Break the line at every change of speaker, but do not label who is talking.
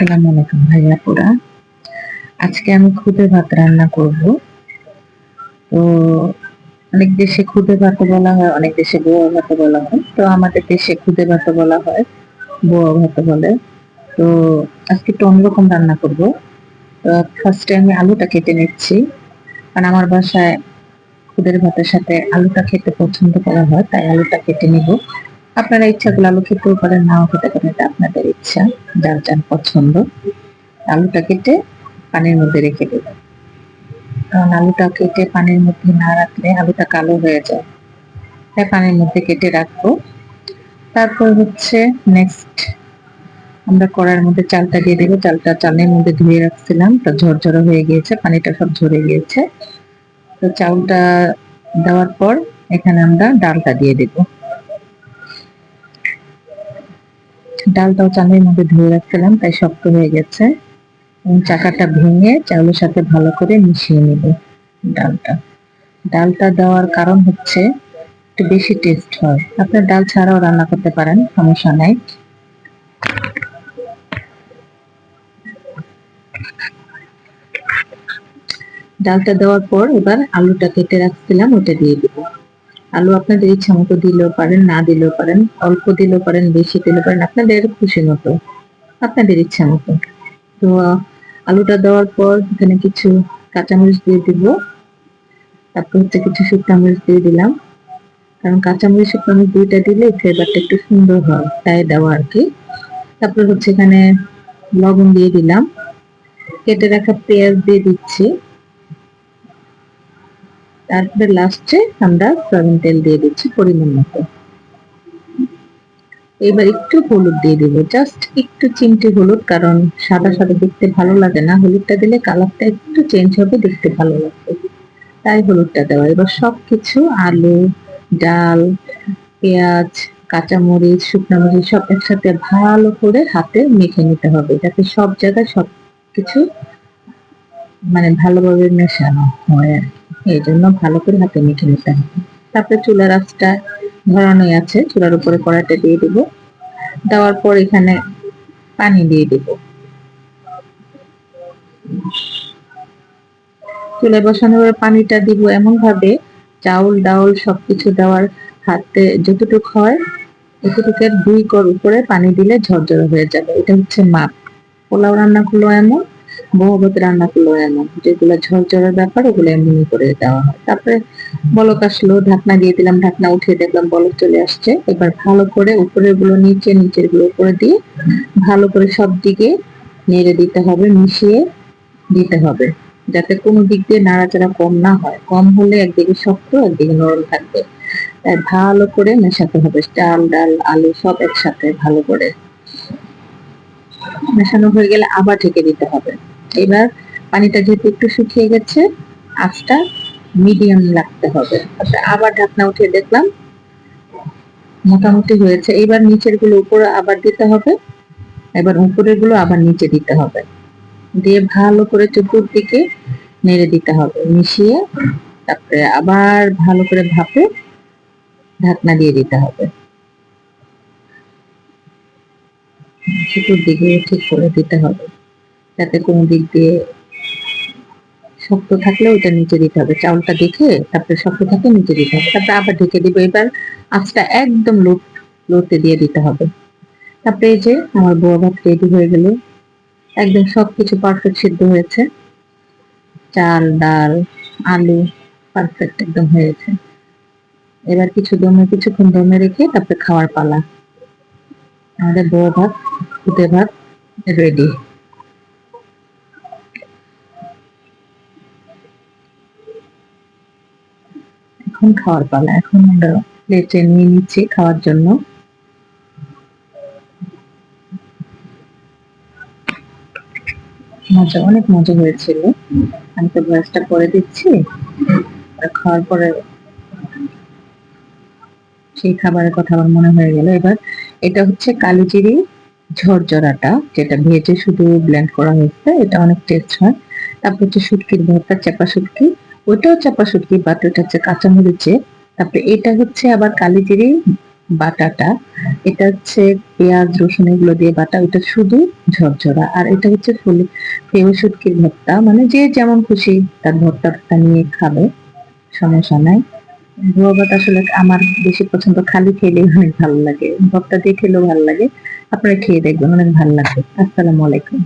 আসসালামু আলাইকুম ভাইয়া, পুরা। আজকে আমি খুদে ভাত রান্না করব। তো অনেক দেশে খুদে ভাত বলা হয়, অনেক দেশে বোয়া ভাত বলা হয়। তো আমাদের দেশে খুদে ভাত বলা হয়, বোয়া ভাত বলে। তো আজকে একটু অন্যরকম রান্না করব। তো ফার্স্টে আমি আলুটা কেটে নিচ্ছি। কারণ আমার বাসায় খুদের ভাতের সাথে আলুটা খেতে পছন্দ করা হয়, তাই আলুটা কেটে নিব। আপনারা ইচ্ছা করলে আলু খেতেও পারেন, নাও খেতে পারেন, এটা ইচ্ছা যার যার পছন্দ, আলুটা কেটে পানির মধ্যে রেখে দেব। কারণ আলুটা কেটে পানির মধ্যে না রাখলে আলুটা কালো হয়ে যায়। তাই পানির মধ্যে কেটে রাখব। তারপর হচ্ছে নেক্সট আমরা কড়ার মধ্যে চালটা দিয়ে দেবো। চালটা চালের মধ্যে ধুয়ে রাখছিলাম। তো ঝরঝরা হয়ে গিয়েছে, পানিটা সব ঝরে গিয়েছে। তো চালটা দেওয়ার পর এখানে আমরা ডালটা দিয়ে দেবো। ডালটাও চালের মধ্যে ধুয়ে রাখছিলাম, তাই শক্ত হয়ে গেছে। চাকাটা ভেঙে চাউলের সাথে ভালো করে মিশিয়ে নেব ডালটা। ডালটা দেওয়ার কারণ হচ্ছে একটু বেশি টেস্ট হয়। আপনার ডাল ছাড়াও রান্না করতে পারেন, সমস্যা নাই। ডালটা দেওয়ার পর এবার আলুটা কেটে রাখছিলাম, ওটা দিয়ে দিব। আলু আপনাদের ইচ্ছা মতো দিলেও পারেন, না দিলেও পারেন, অল্প দিলেও পারেন, বেশি দিলেও পারেন, আপনাদের খুশি মতো, আপনাদের ইচ্ছা মতো। তো, আলুটা দেওয়ার পর এখানে কিছু কাঁচামরিচ দিয়ে দিব। তারপর হচ্ছে কিছু শুকনো মরিচ দিয়ে দিলাম। কারণ কাঁচামরিচ, শুকনো মরিচ দুইটা দিলে ফ্লেভারটা একটু সুন্দর হয়, তাই দেওয়া আর কি। তারপর হচ্ছে এখানে লবণ দিয়ে দিলাম। কেটে রাখা পেঁয়াজ দিয়ে দিচ্ছি। তারপরে লাস্টে আমরা সয়াবিন তেল দিয়ে দিচ্ছি পরিমাণ মতো। এবার একটু হলুদ দিয়ে দিব। জাস্ট একটু চিমটি হলুদ, কারণ সাদা সাদা দেখতে ভালো লাগে না। হলুদটা দিলে কালারটা একটু চেঞ্জ হবে, দেখতে ভালো লাগবে। তাই হলুদটা দেওয়া। এবার সবকিছু, আলু, ডাল, পেঁয়াজ, কাঁচামরিচ, শুকনো মরিচ, সব একসাথে ভালো করে হাতে মেখে নিতে হবে, যাতে সব জায়গায় সব কিছু মানে ভালোভাবে মেশানো হয় আর কি। এই জন্য ভালো করে হাতে মেখে নিতে হবে। তারপরে চুলার আঁচটা ধরানোই আছে, চুলার উপরে কড়াইটা দিয়ে দিব। দেওয়ার পর এখানে পানি দিয়ে দিব। চুলায় বসানোর পর পানিটা দিব এমন ভাবে চাউল, ডাউল সবকিছু দেওয়ার হাতে যতটুকু হয় এতটুকের দুই কর উপরে পানি দিলে ঝরঝরে হয়ে যাবে। এটা হচ্ছে মাপ। পোলাও রান্নাগুলো এমন বহবত রান্না করল এমন। যেগুলো ঝরঝরের ব্যাপার, ওগুলো এমনি করে দেওয়া হয়। তারপরে বলক আসলো, ঢাকনা দিয়ে দিলাম, ঢাকনা উঠিয়ে দেখলাম বলক চলে আসছে। এবার ভালো করে উপরেরগুলো নিচে নিচেরগুলো উপরে দিয়ে ভালো করে সব দিকে নেড়ে দিতে হবে, মিশিয়ে দিতে হবে। যাতে কোনো দিক দিয়ে নাড়াচাড়া কম না হয়। কম হলে একদিকে শক্ত, একদিকে নরম থাকবে। তাই ভালো করে মেশাতে হবে। চাল, ডাল, আলু সব একসাথে ভালো করে। মেশানো হয়ে গেলে আবার ঢেকে দিতে হবে। এবার পানিটা যেহেতু একটু শুকিয়ে গেছে, আঁচটা মিডিয়াম রাখতে হবে। তারপরে আবার ঢাকনা উঠিয়ে দেখলাম, মোটামুটি হয়েছে। এবার নিচেরগুলো উপরে আবার দিতে হবে, এবার উপরেরগুলো আবার নিচে দিতে হবে। দিয়ে ভালো করে চতুর্দিকে নেড়ে দিতে হবে, মিশিয়ে তারপরে আবার ভালো করে ভাপে ঢাকনা দিয়ে দিতে হবে। চতুর্দিকে ঠিক করে দিতে হবে। যাতে কোনো দিক দিয়ে শক্ত থাকলে ওটা নিচে দিতে হবে। চাউলটা দেখে তারপরে শক্ত থাকলে নিচে দিতে হবে। তারপরে আবার ঢেকে দিব। এবার আঁচটা একদম লো, লোতে দিয়ে দিতে হবে। তারপরে এই যে আমার বড় ভাত রেডি হয়ে গেল। একদম সবকিছু পারফেক্ট সিদ্ধ হয়েছে। চাল, ডাল, আলু পারফেক্ট একদম হয়েছে। এবার কিছু দমে, কিছুক্ষণ দমে রেখে তারপরে খাওয়ার পালা। আমাদের বড় ভাত ভাত রেডি এখন খাওয়ার পালা। এখন আমরা প্লেটে নিয়ে নিচ্ছি খাওয়ার জন্য। মজা, অনেক মজা হয়েছিল। আমি তো ভয়েসটা করে দিচ্ছি। খাওয়ার পরে সেই খাবারের কথা আমার মনে হয়ে গেল। এবার এটা হচ্ছে কালিজিরি ঝরঝরাটা, যেটা ভেজে শুধু ব্লেন্ড করা হয়েছে। এটা অনেক টেস্ট হয়। তারপর হচ্ছে শুটকির ভর্তা, চেপা শুটকি। ওটাও চাপা শুটকি বাট ওটা হচ্ছে কাঁচামরিচে তারপরে এটা হচ্ছে আবার কালিজিরি বাটাটা, এটা হচ্ছে পেঁয়াজ, রসুন এগুলো দিয়ে বাটা ওটা শুধু ঝরঝরা, আর এটা হচ্ছে ফুলি ফেউ শুটকির ভর্তা মানে যে যেমন খুশি তার ভর্তাটা নিয়ে খাবে, সমস্যা নাই। ভুয়া ভাত আসলে আমার বেশি পছন্দ খালি খেলে অনেক ভালো লাগে দিয়ে খেলেও ভালো লাগে, আপনারা খেয়ে দেখবেন, অনেক ভালো লাগবে। আসসালামু আলাইকুম।